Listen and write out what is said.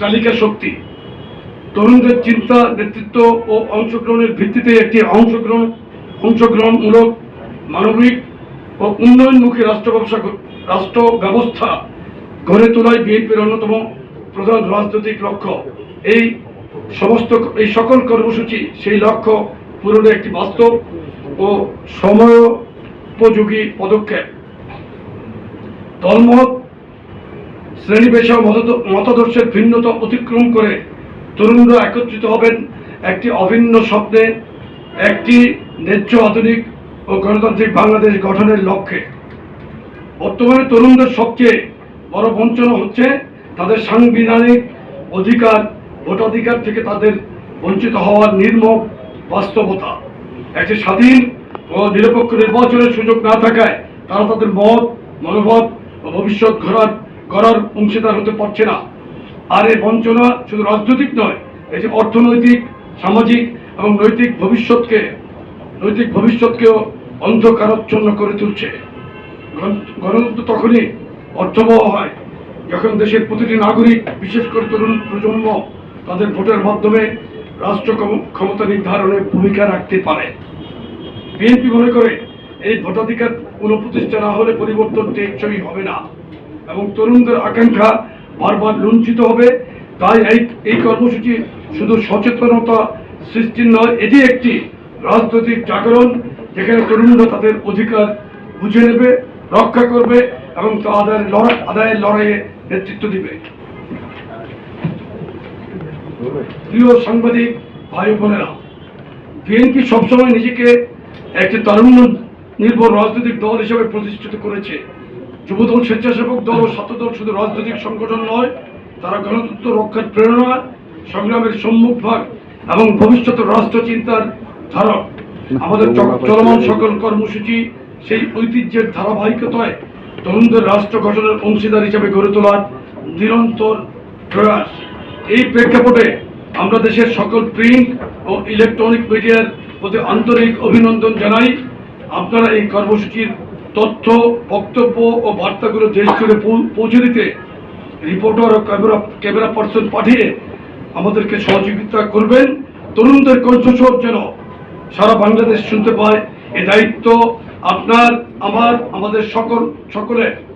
তালিকা শক্তি। তরুণদের চিন্তা, নেতৃত্ব ও অংশগ্রহণের ভিত্তিতে একটি অংশগ্রহণ, অংশগ্রহণমূলক, মানবিক ও উন্নয়নমুখী রাষ্ট্র ব্যবসা রাষ্ট্র ব্যবস্থা গড়ে তোলাই বিএনপির অন্যতম প্রধান রাজনৈতিক লক্ষ্য। এই সমস্ত এই সকল কর্মসূচি সেই লক্ষ্য পূরণে একটি বাস্তব ও সময়োপযোগী পদক্ষেপ। দলমত শ্রেণি পেশা মতাদর্শের ভিন্নতা অতিক্রম করে তরুণরা একত্রিত হবেন একটি অভিন্ন স্বপ্নে, একটি ন্যায্য আধুনিক ও গণতান্ত্রিক বাংলাদেশ গঠনের লক্ষ্যে। বর্তমানে তরুণদের সবচেয়ে বড় বঞ্চনা হচ্ছে তাদের সাংবিধানিক অধিকার, ভোটাধিকার থেকে তাদের বঞ্চিত হওয়ার নির্মম বাস্তবতা। একটি স্বাধীন ও নিরপেক্ষ নির্বাচনের সুযোগ না থাকায় তারা তাদের মত, মনোভাব ও ভবিষ্যৎ গড়ার গড়ার অংশীদার হতে পারছে না। আর এই বঞ্চনা শুধু রাজনৈতিক নয়, এই যে অর্থনৈতিক, সামাজিক এবং নৈতিক ভবিষ্যৎকে, নৈতিক ভবিষ্যৎকেও অন্ধকারাচ্ছন্ন করে তুলছে। গণ- গণতন্ত্র তখনই অর্থবহ হয়, যখন দেশের প্রতিটি নাগরিক, বিশেষ করে তরুণ প্রজন্ম, তাদের ভোটের মাধ্যমে রাষ্ট্র ক্ষমতা নির্ধারণে ভূমিকা রাখতে পারে। বিএনপি মনে করে, এই ভোটাধিকার পুনঃপ্রতিষ্ঠা না হলে পরিবর্তন টেকসই হবে না। এবং তরুণদের আকাঙ্ক্ষা বারবার লুঞ্ছিত হবে। তাই এই এই কর্মসূচি শুধু সচেতনতা সৃষ্টির নয়, এটি একটি রাজনৈতিক জাগরণ, যেখানে তরুণরা তাদের অধিকার বুঝে নেবে, রক্ষা করবে এবং তা আদায়ের লড়াই, আদায়ের লড়াইয়ে নেতৃত্ব দিবে। প্রিয় সাংবাদিক, ভাই বোনেরা বিএনপি সবসময় নিজেকে একটি তারুণ্য নির্ভর রাজনৈতিক দল হিসেবে প্রতিষ্ঠিত করেছে। যুবদল স্বেচ্ছাসেবক দল ও ছাত্রদল শুধু রাজনৈতিক সংগঠন নয় তারা গণতন্ত্র রক্ষার প্রেরণা সংগ্রামের সম্মুখভাগ এবং ভবিষ্যৎ রাষ্ট্র চিন্তার ধারক। আমাদের চলমান সকল কর্মসূচি সেই ঐতিহ্যের ধারাবাহিকতায় তরুণদের রাষ্ট্র গঠনের অংশীদার হিসেবে গড়ে তোলার নিরন্তর প্রয়াস। এই প্রেক্ষাপটে আমরা দেশের সকল প্রিন্ট ও ইলেকট্রনিক মিডিয়ার প্রতি আন্তরিক অভিনন্দন জানাই। আপনারা এই কর্মসূচির তথ্য, বক্তব্য ও বার্তাগুলো দেশ জুড়ে পৌঁছে দিতে রিপোর্টার ও ক্যামেরা ক্যামেরা পার্সন পাঠিয়ে আমাদেরকে সহযোগিতা করবেন। তরুণদের কণ্ঠস্বর যেন সারা বাংলাদেশ শুনতে পায়। এ দায়িত্ব আপনার, আমার, আমাদের সকল সকলের।